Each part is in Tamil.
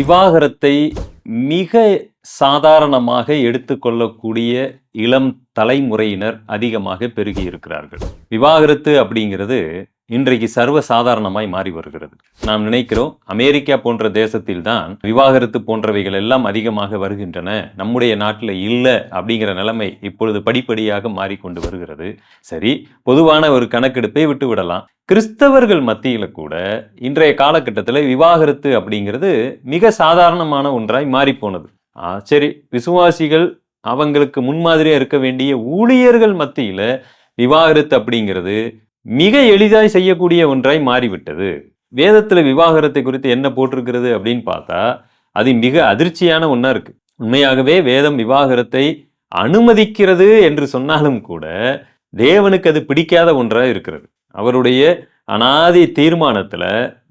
விவாகரத்தை மிக சாதாரணமாக எடுத்துக்கொள்ளக்கூடிய இளம் தலைமுறையினர் அதிகமாக பெருகி இருக்கிறார்கள் விவாகரத்து அப்படிங்கிறது இன்றைக்கு சர்வ சாதாரணமாய் மாறி வருகிறது. நாம் நினைக்கிறோம் அமெரிக்கா போன்ற தேசத்தில் தான் விவாகரத்து போன்றவைகள் எல்லாம் அதிகமாக வருகின்றன. நம்முடைய நாட்டில் இல்லை அப்படிங்கிற நிலைமை இப்பொழுது படிப்படியாக மாறிக்கொண்டு வருகிறது. சரி பொதுவான ஒரு கணக்கெடுப்பை விட்டு விடலாம். கிறிஸ்தவர்கள் மத்தியில் கூட இன்றைய காலகட்டத்தில் விவாகரத்து அப்படிங்கிறது மிக சாதாரணமான ஒன்றாய் மாறிப்போனது. சரி விசுவாசிகள் அவங்களுக்கு முன்மாதிரியாக இருக்க வேண்டிய ஊழியர்கள் மத்தியில் விவாகரத்து அப்படிங்கிறது மிக எளிதாய் செய்யக்கூடிய ஒன்றாய் மாறிவிட்டது. வேதத்தில் விவாகரத்தை குறித்து என்ன போட்டிருக்கிறது அப்படின்னு பார்த்தா அது மிக அதிர்ச்சியான ஒன்றா இருக்கு. உண்மையாகவே வேதம் விவாகரத்தை அனுமதிக்கிறது என்று சொன்னாலும் கூட தேவனுக்கு அது பிடிக்காத ஒன்றா இருக்கிறது. அவருடைய அனாதி தீர்மானத்துல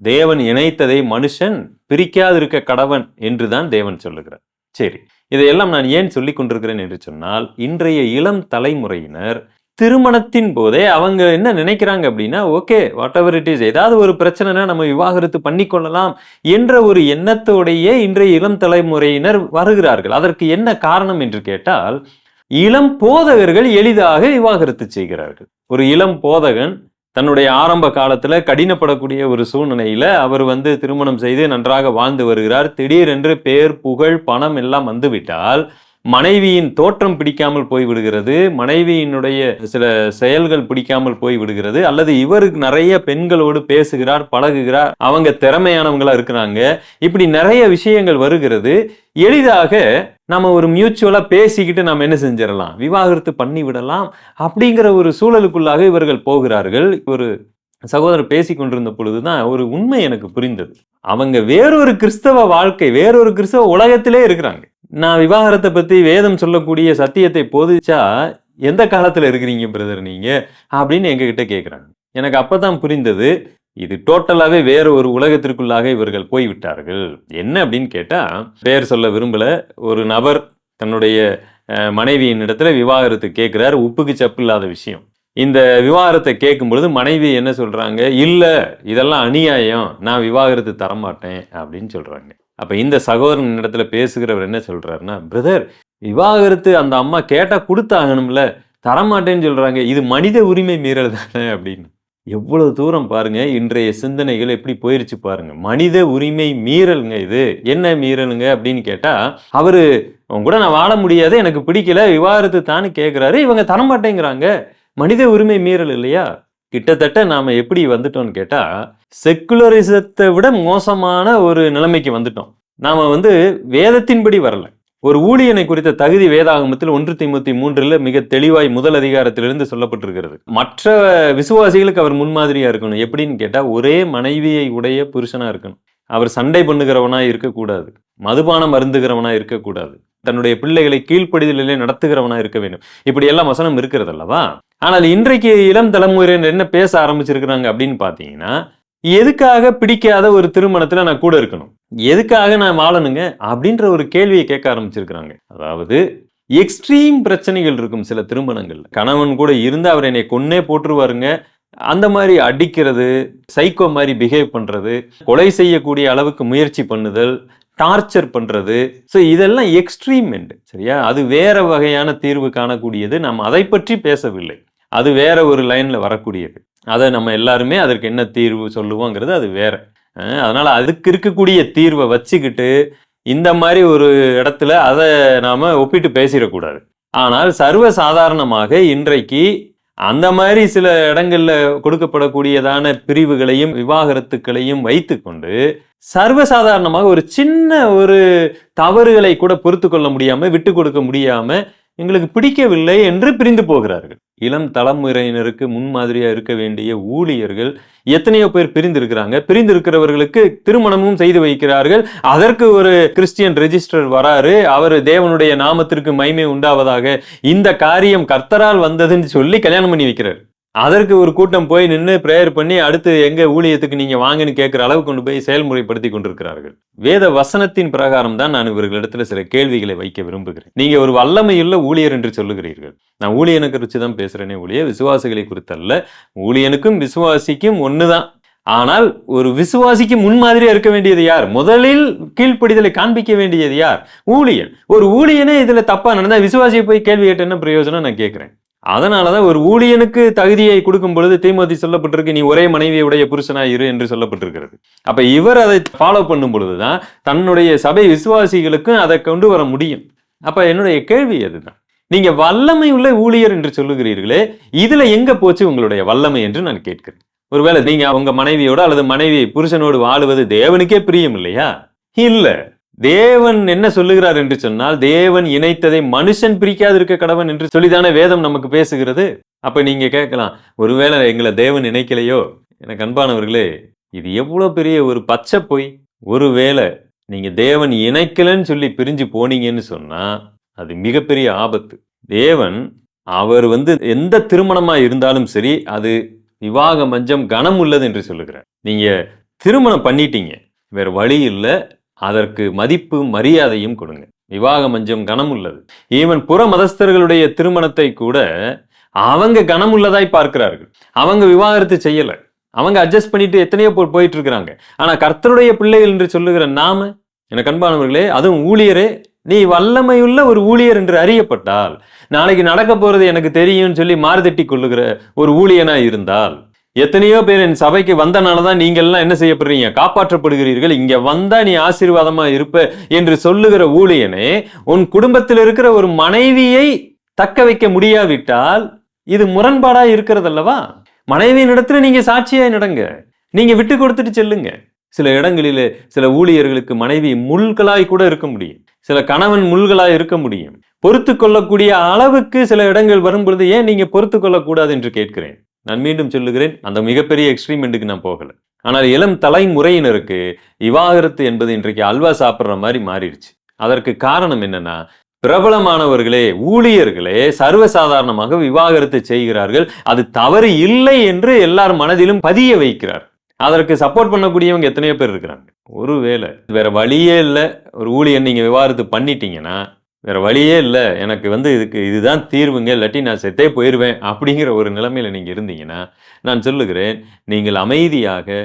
தேவன் இணைத்ததை மனுஷன் பிரிக்காதிருக்க கடவன் என்று தான் தேவன் சொல்லுகிறார். சரி இதையெல்லாம் நான் ஏன் சொல்லிக் கொண்டிருக்கிறேன் என்று சொன்னால் இன்றைய இளம் தலைமுறையினர் திருமணத்தின் போதே அவங்க என்ன நினைக்கிறாங்க அப்படின்னா okay whatever it is ஏதாவது ஒரு பிரச்சனைனா நம்ம விவாகரத்து பண்ணிக்கொள்ளலாம் என்ற ஒரு எண்ணத்தோடையே இன்றைய இளம் தலைமுறையினர் வருகிறார்கள். அதற்கு என்ன காரணம் என்று கேட்டால் இளம் போதகர்கள் எளிதாக விவாகரத்து செய்கிறார்கள். ஒரு இளம் போதகன் தன்னுடைய ஆரம்ப காலத்துல கடினப்படக்கூடிய ஒரு சூழ்நிலையில அவர் வந்து திருமணம் செய்து நன்றாக வாழ்ந்து வருகிறார். திடீரென்று பேர் புகழ் பணம் எல்லாம் வந்துவிட்டால் மனைவியின் தோற்றம் பிடிக்காமல் போய் விடுகிறது மனைவியினுடைய சில செயல்கள் பிடிக்காமல் போய் விடுகிறது அல்லது இவருக்கு நிறைய பெண்களோடு பேசுகிறார் பழகுகிறார் அவங்க திறமையானவங்களா இருக்கிறாங்க. இப்படி நிறைய விஷயங்கள் வருகிறது. எளிதாக நம்ம ஒரு மியூச்சுவலாக பேசிக்கிட்டு நம்ம என்ன செஞ்சிடலாம்? விவாகரத்து பண்ணி விடலாம். அப்படிங்கிற ஒரு சூழலுக்குள்ளாக இவர்கள் போகிறார்கள். ஒரு சகோதரர் பேசி கொண்டிருந்த பொழுதுதான் ஒரு உண்மை எனக்கு புரிந்தது. அவங்க வேறொரு கிறிஸ்தவ வாழ்க்கை வேறொரு கிறிஸ்தவ உலகத்திலே இருக்கிறாங்க. நான் விவாகரத்தை பற்றி வேதம் சொல்லக்கூடிய சத்தியத்தை போதிச்சா எந்த காலத்தில் இருக்கிறீங்க பிரதர் நீங்கள் அப்படின்னு எங்ககிட்ட கேட்குறாங்க எனக்கு அப்போ தான் புரிந்தது இது டோட்டலாகவே வேற ஒரு உலகத்திற்குள்ளாக இவர்கள் போய்விட்டார்கள். என்ன அப்படின்னு கேட்டால் பேர் சொல்ல விரும்பல. ஒரு நபர் தன்னுடைய மனைவியின் இடத்துல விவாகரத்து கேட்குறாரு உப்புக்கு சப்பு இல்லாத விஷயம். இந்த விவாகரத்தை கேட்கும் பொழுது மனைவி என்ன சொல்கிறாங்க இல்லை இதெல்லாம் அநியாயம். நான் விவாகரத்து தரமாட்டேன் அப்படின்னு சொல்கிறாங்க அப்போ இந்த சகோதரன் இடத்துல பேசுகிறவர் என்ன சொல்கிறாருன்னா பிரதர் விவாகரத்து அந்த அம்மா கேட்டால் கொடுத்தாகணும்ல தரமாட்டேன்னு சொல்கிறாங்க இது மனித உரிமை மீறல் தானே அப்படின்னு. எவ்வளவு தூரம் பாருங்க இன்றைய சிந்தனைகள் எப்படி போயிருச்சு பாருங்க. மனித உரிமை மீறலுங்க இது. என்ன மீறலுங்க அப்படின்னு கேட்டா அவரு அவங்க கூட நான் வாழ முடியாது எனக்கு பிடிக்கல விவாகரத்து தானே கேட்குறாரு இவங்க தரமாட்டேங்கிறாங்க. மனித உரிமை மீறல் இல்லையா? கிட்டத்தட்ட நாம் எப்படி வந்துட்டோம்னு கேட்டால் செக்குலரிசத்தை விட மோசமான ஒரு நிலைமைக்கு வந்துட்டோம். நாம் வந்து வேதத்தின்படி வரலை. ஒரு ஊழியனை குறித்த தகுதி வேதாகமத்தில் ஒன்று திமுத்தி மூன்றில் மிக தெளிவாய் முதல் அதிகாரத்திலிருந்து சொல்லப்பட்டிருக்கிறது. மற்ற விசுவாசிகளுக்கு அவர் முன்மாதிரியாக இருக்கணும். எப்படின்னு கேட்டால் ஒரே மனைவியை உடைய புருஷனாக இருக்கணும். அவர் சண்டை பண்ணுகிறவனாக இருக்கக்கூடாது. மதுபானம் மருந்துகிறவனாக இருக்கக்கூடாது. தன்னுடைய பிள்ளைகளை கீழ்ப்படிதலிலே நடத்துகிறவனாக இருக்க வேண்டும். இப்படி எல்லாம் வசனம் இருக்கிறது அல்லவா ஆனால் இன்றைக்கு இளம் தலைமுறையினர் என்ன பேச ஆரம்பிச்சிருக்கிறாங்க அப்படின்னு பார்த்தீங்கன்னா எதுக்காக பிடிக்காத ஒரு திருமணத்தில் நான் கூட இருக்கணும்? எதுக்காக நான் வாழணுங்க? அப்படின்ற ஒரு கேள்வியை கேட்க ஆரம்பிச்சிருக்கிறாங்க. அதாவது எக்ஸ்ட்ரீம் பிரச்சனைகள் இருக்கும் சில திருமணங்கள் கணவன் கூட இருந்து அவர் என்னை கொன்னே போட்டுருவாருங்க. அந்த மாதிரி அடிக்கிறது சைக்கோ மாதிரி பிஹேவ் பண்ணுறது கொலை செய்யக்கூடிய அளவுக்கு முயற்சி பண்ணுதல் டார்ச்சர் பண்ணுறது ஸோ இதெல்லாம் எக்ஸ்ட்ரீம் எண்டு சரியா? அது வேற வகையான தீர்வு காணக்கூடியது. நாம் அதை பற்றி பேசவில்லை. அது வேற ஒரு லைனில் வரக்கூடியது. அதை நம்ம எல்லாருமே அதற்கு என்ன தீர்வு சொல்லுவோங்கிறது அது வேற. அதனால் அதுக்கு இருக்கக்கூடிய தீர்வை வச்சுக்கிட்டு இந்த மாதிரி ஒரு இடத்துல அதை நாம் ஒப்பிட்டு பேசிடக்கூடாது. ஆனால் சர்வ சாதாரணமாக இன்றைக்கு அந்த மாதிரி சில இடங்கள்ல கொடுக்கப்படக்கூடியதான பிரிவுகளையும் விவாகரத்துக்களையும் வைத்துக்கொண்டு சர்வசாதாரணமாக ஒரு சின்ன ஒரு தவறுகளை கூட பொறுத்து கொள்ள முடியாமல் விட்டு கொடுக்க முடியாமல் எங்களுக்கு பிடிக்கவில்லை என்று பிரிந்து போகிறார்கள். இளம் தலைமுறையினருக்கு முன்மாதிரியாக இருக்க வேண்டிய ஊழியர்கள் எத்தனையோ பேர் பிரிந்திருக்கிறாங்க. பிரிந்திருக்கிறவர்களுக்கு திருமணமும் செய்து வைக்கிறார்கள். அதற்கு ஒரு கிறிஸ்டியன் ரெஜிஸ்டர் வராரு. அவர் தேவனுடைய நாமத்திற்கு மைமை உண்டாவதாக இந்த காரியம் கர்த்தரால் வந்ததுன்னு சொல்லி கல்யாணம் பண்ணி வைக்கிறார். அதற்கு ஒரு கூட்டம் போய் நின்று பிரேயர் பண்ணி அடுத்து எங்க ஊழியத்துக்கு நீங்க வாங்கன்னு கேட்கிற அளவு கொண்டு போய் செயல்முறைப்படுத்தி கொண்டிருக்கிறார்கள். வேத வசனத்தின் பிரகாரம் தான் நான் இவர்களிடத்துல சில கேள்விகளை வைக்க விரும்புகிறேன். நீங்க ஒரு வல்லமையுள்ள ஊழியர் என்று சொல்லுகிறீர்கள். நான் ஊழியனை குறித்து தான் பேசுறேனே ஊழிய விசுவாசிகளை குறித்தல்ல. ஊழியனுக்கும் விசுவாசிக்கும் ஒண்ணுதான். ஆனால் ஒரு விசுவாசிக்கு முன்மாதிரியா இருக்க வேண்டியது யார்? முதலில் கீழ்ப்படிதலை காண்பிக்க வேண்டியது யார்? ஊழியன். ஒரு ஊழியனே இதுல தப்பா நடந்தா விசுவாசியை போய் கேள்வி கேட்ட என்ன பிரயோஜனம் நான் கேட்கிறேன் அதனாலதான் ஒரு ஊழியனுக்கு தகுதியை கொடுக்கும் பொழுது தீமதி சொல்லப்பட்டிருக்கு நீ ஒரே மனைவியுடைய புருஷனா இரு என்று சொல்லப்பட்டிருக்கிறது. அப்ப இவர் அதை ஃபாலோ பண்ணும் பொழுதுதான் தன்னுடைய சபை விசுவாசிகளுக்கும் அதை கொண்டு வர முடியும். அப்ப என்னுடைய கேள்வி அதுதான் நீங்க வல்லமை உள்ள ஊழியர் என்று சொல்லுகிறீர்களே இதுல எங்க போச்சு உங்களுடைய வல்லமை என்று நான் கேட்கிறேன். ஒருவேளை நீங்க உங்க மனைவியோட அல்லது மனைவி புருஷனோடு வாழுவது தேவனுக்கே பிரியம் இல்லையா? இல்லை. தேவன் என்ன சொல்லுகிறார் என்று சொன்னால் தேவன் இணைத்ததை மனுஷன் பிரிக்காது இருக்க கடவன் என்று சொல்லிதானே வேதம் நமக்கு பேசுகிறது? அப்ப நீங்க கேட்கலாம் ஒருவேளை எங்களை தேவன் இணைக்கலையோ? எனக்கு அன்பானவர்களே இது எவ்வளோ பெரிய ஒரு பச்சை பொய். ஒருவேளை நீங்க தேவன் இணைக்கலன்னு சொல்லி பிரிஞ்சு போனீங்கன்னு சொன்னா அது மிகப்பெரிய ஆபத்து. தேவன் அவர் வந்து எந்த திருமணமா இருந்தாலும் சரி அது விவாக மஞ்சம் கனம் உள்ளது என்று சொல்லுகிறார். நீங்க திருமணம் பண்ணிட்டீங்க வேற வழி இல்லை அதற்கு மதிப்பு மரியாதையும் கொடுங்க. விவாக மஞ்சம் கனம் உள்ளது ஈவன் புற மதஸ்தர்களுடைய திருமணத்தை கூட அவங்க கனம் உள்ளதாய் பார்க்கிறார்கள். அவங்க விவாகரத்து செய்யல. அவங்க அட்ஜஸ்ட் பண்ணிட்டு எத்தனையோ போ- போயிட்டு இருக்கிறாங்க ஆனா கர்த்தருடைய பிள்ளைகள் என்று சொல்லுகிற நாம எனக்கு அன்பானவர்களே அதுவும் ஊழியரே நீ வல்லமையுள்ள ஒரு ஊழியர் என்று அறியப்பட்டால் நாளைக்கு நடக்க போறது எனக்கு தெரியும்னு சொல்லி மாறுதட்டி கொள்ளுகிற ஒரு ஊழியனா இருந்தால் எத்தனையோ பேர் என் சபைக்கு வந்தனால தான் நீங்கள்லாம் என்ன செய்யப்படுறீங்க? காப்பாற்றப்படுகிறீர்கள். இங்க வந்தா நீ ஆசீர்வாதமா இருப்ப என்று சொல்லுகிற ஊழியனே உன் குடும்பத்தில் இருக்கிற ஒரு மனைவியை தக்க வைக்க முடியாவிட்டால் இது முரண்பாடா இருக்கிறதல்லவா? மனைவியின் இடத்துல நீங்க சாட்சியாய் நடங்க. நீங்க விட்டு கொடுத்துட்டு செல்லுங்க. சில இடங்களிலே சில ஊழியர்களுக்கு மனைவி முள்களாய் கூட இருக்க முடியும். சில கணவன் முள்களாய் இருக்க முடியும். பொறுத்து கொள்ளக்கூடிய அளவுக்கு சில இடங்கள் வரும்பொழுது ஏன் நீங்க பொறுத்து கொள்ளக்கூடாது என்று கேட்கிறேன். நான் மீண்டும் சொல்லுகிறேன் அந்த மிகப்பெரிய எக்ஸ்ட்ரீமெண்ட்டுக்கு நான் போகலை. ஆனால் இளம் தலைமுறையினருக்கு விவாகரத்து என்பது இன்றைக்கு அல்வா சாப்பிட்ற மாதிரி மாறிடுச்சு. அதற்கு காரணம் என்னன்னா பிரபலமானவர்களே ஊழியர்களே சர்வசாதாரணமாக விவாகரத்து செய்கிறார்கள். அது தவறு இல்லை என்று எல்லார் மனதிலும் பதிய வைக்கிறார். அதற்கு சப்போர்ட் பண்ணக்கூடியவங்க எத்தனையோ பேர் இருக்கிறாங்க. ஒருவேளை வேற வழியே இல்லை. ஒரு ஊழியர் நீங்க விவாகரத்து பண்ணிட்டீங்கன்னா வேறு வழியே இல்லை. எனக்கு வந்து இதுக்கு இதுதான் தீர்வுங்க இல்லாட்டி நான் செத்தே போயிடுவேன் அப்படிங்கிற ஒரு நிலைமையில் நீங்கள் இருந்தீங்கன்னா நான் சொல்லுகிறேன் நீங்கள் அமைதியாக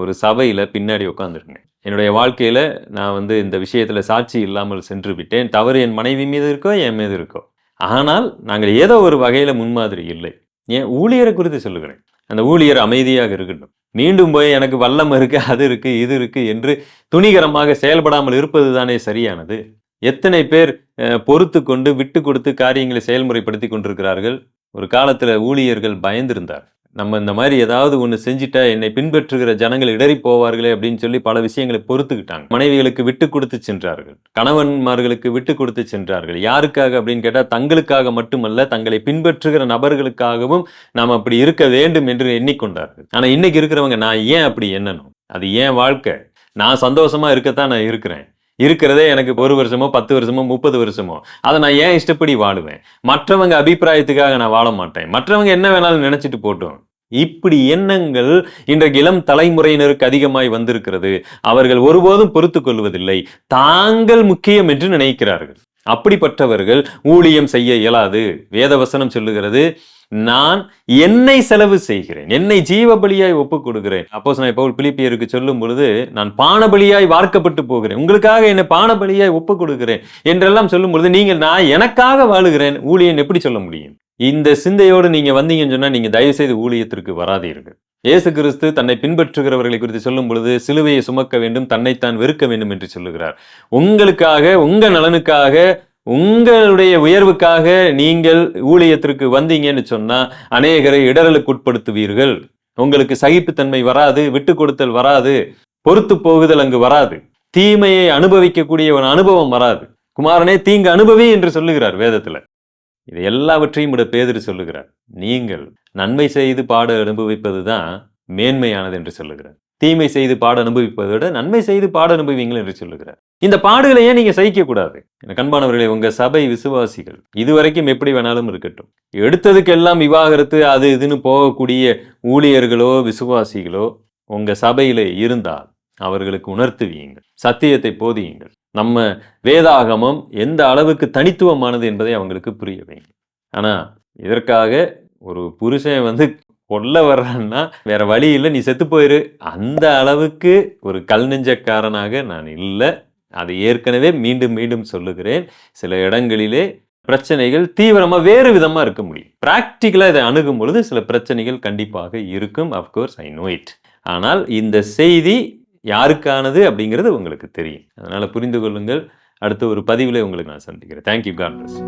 ஒரு சபையில் பின்னாடி உட்காந்துருங்க என்னுடைய வாழ்க்கையில் நான் வந்து இந்த விஷயத்தில் சாட்சி இல்லாமல் சென்று விட்டேன். தவறு என் மனைவி மீது இருக்கோ என் மீது இருக்கோ. ஆனால் நாங்கள் ஏதோ ஒரு வகையில் முன்மாதிரி இல்லை. ஏன்? ஊழியரை குறித்து சொல்லுகிறேன். அந்த ஊழியர் அமைதியாக இருக்கட்டும். மீண்டும் போய் எனக்கு வல்லம் இருக்குது அது இருக்குது இது இருக்குது என்று துணிகரமாக செயல்படாமல் இருப்பது தானே சரியானது? எத்தனை பேர் பொறுத்து கொண்டு விட்டு கொடுத்து காரியங்களை செயல்முறைப்படுத்தி கொண்டிருக்கிறார்கள்? ஒரு காலத்தில் ஊழியர்கள் பயந்திருந்தார். நம்ம இந்த மாதிரி ஏதாவது ஒன்று செஞ்சுட்டா என்னை பின்பற்றுகிற ஜனங்கள் இடறி போவார்களே அப்படின்னு சொல்லி பல விஷயங்களை பொறுத்துக்கிட்டாங்க. மனைவிகளுக்கு விட்டு கொடுத்து சென்றார்கள். கணவன்மார்களுக்கு விட்டு கொடுத்து சென்றார்கள். யாருக்காக அப்படின்னு கேட்டால் தங்களுக்காக மட்டுமல்ல தங்களை பின்பற்றுகிற நபர்களுக்காகவும் நாம் அப்படி இருக்க வேண்டும் என்று எண்ணிக்கொண்டார்கள். ஆனால் இன்னைக்கு இருக்கிறவங்க நான் ஏன் அப்படி எண்ணணும்? அது ஏன் வாழ்க்கை? நான் சந்தோஷமா இருக்கத்தான் நான் இருக்கிறேன். இருக்கிறதே எனக்கு ஒரு வருஷமோ பத்து வருஷமோ முப்பது வருஷமோ. அதை நான் ஏன் இஷ்டப்படி வாடுவேன்? மற்றவங்க அபிப்பிராயத்துக்காக நான் வாழ மாட்டேன். மற்றவங்க என்ன வேணாலும் நினைச்சிட்டு போட்டோம். இப்படி எண்ணங்கள் இன்றைக்கு இளம் தலைமுறையினருக்கு அதிகமாய் வந்திருக்கிறது. அவர்கள் ஒருபோதும் பொறுத்து கொள்வதில்லை. தாங்கள் முக்கியம் என்று நினைக்கிறார்கள். அப்படிப்பட்டவர்கள் ஊழியம் செய்ய இயலாது. வேதவசனம் சொல்லுகிறது நான் என்னை செலவு செய்கிறேன். என்னை ஜீவபலியாய் ஒப்புக் கொடுக்கிறேன் அப்போஸ் நான் இப்போ பிலிப்பியருக்கு சொல்லும் பொழுது நான் பானபலியாய் வார்க்கப்பட்டு போகிறேன். உங்களுக்காக என்னை பானபலியாய் ஒப்புக் கொடுக்கிறேன் என்றெல்லாம் சொல்லும் பொழுது நீங்கள் நான் எனக்காக வாழுகிறேன். ஊழியன் எப்படி சொல்ல முடியும்? இந்த சிந்தையோடு நீங்க வந்தீங்கன்னு சொன்னா நீங்க தயவு செய்து ஊழியத்திற்கு வராதீர்கள். இயேசு கிறிஸ்து தன்னை பின்பற்றுகிறவர்களை குறித்து சொல்லும் பொழுது சிலுவையை சுமக்க வேண்டும் தன்னைத்தான் வெறுக்க வேண்டும் என்று சொல்லுகிறார். உங்களுக்காக உங்க நலனுக்காக உங்களுடைய உயர்வுக்காக நீங்கள் ஊழியத்திற்கு வந்தீங்கன்னு சொன்னா அநேகரை இடரலுக்கு உட்படுத்துவீர்கள். உங்களுக்கு சகிப்புத்தன்மை வராது விட்டு கொடுத்தல் வராது பொறுத்து போகுதல் அங்கு வராது. தீமையை அனுபவிக்கக்கூடிய ஒரு அனுபவம் வராது. குமாரனே தீங்கு அனுபவி என்று சொல்லுகிறார் வேதத்துல. இது எல்லாவற்றையும் விட பேதர் சொல்லுகிறார். நீங்கள் நன்மை செய்து பாட அனுபவிப்பதுதான் மேன்மையானது என்று சொல்லுகிறார். தீமை செய்து பாட அனுபவிப்பதை விட நன்மை செய்து பாட அனுபவிங்கள் என்று சொல்லுகிறார். இந்த பாடுகளை ஏன் நீங்க சகிக்கக்கூடாது. கண்பானவர்களே எனக்கு உங்க சபை விசுவாசிகள் இதுவரைக்கும் எப்படி வேணாலும் இருக்கட்டும். எடுத்ததுக்கெல்லாம் விவாகரத்து அது இதுன்னு போகக்கூடிய ஊழியர்களோ விசுவாசிகளோ உங்க சபையில இருந்தால் அவர்களுக்கு உணர்த்துவீங்கள் சத்தியத்தை போதியுங்கள். நம்ம வேதாகமம் எந்த அளவுக்கு தனித்துவமானது என்பதை அவங்களுக்கு புரிய வைங்க ஆனா இதற்காக ஒரு புருஷன் வந்து கொல்ல வர்றான்னா வேற வழி இல்லை நீ செத்து போயிரு. அந்த அளவுக்கு ஒரு கல் நெஞ்சக்காரனாக நான் இல்லை. அதை ஏற்கனவே மீண்டும் மீண்டும் சொல்லுகிறேன். சில இடங்களிலே பிரச்சனைகள் தீவிரமாக வேறு விதமாக இருக்க முடியும். ப்ராக்டிக்கலாக இதை அணுகும் பொழுது சில பிரச்சனைகள் கண்டிப்பாக இருக்கும். அப்கோர்ஸ் ஐ நோ இட் ஆனால் இந்த செய்தி யாருக்கானது அப்படிங்கிறது உங்களுக்கு தெரியும். அதனால் புரிந்து கொள்ளுங்கள். அடுத்த ஒரு பதிவில் உங்களுக்கு நான் சந்திக்கிறேன். Thank you God plus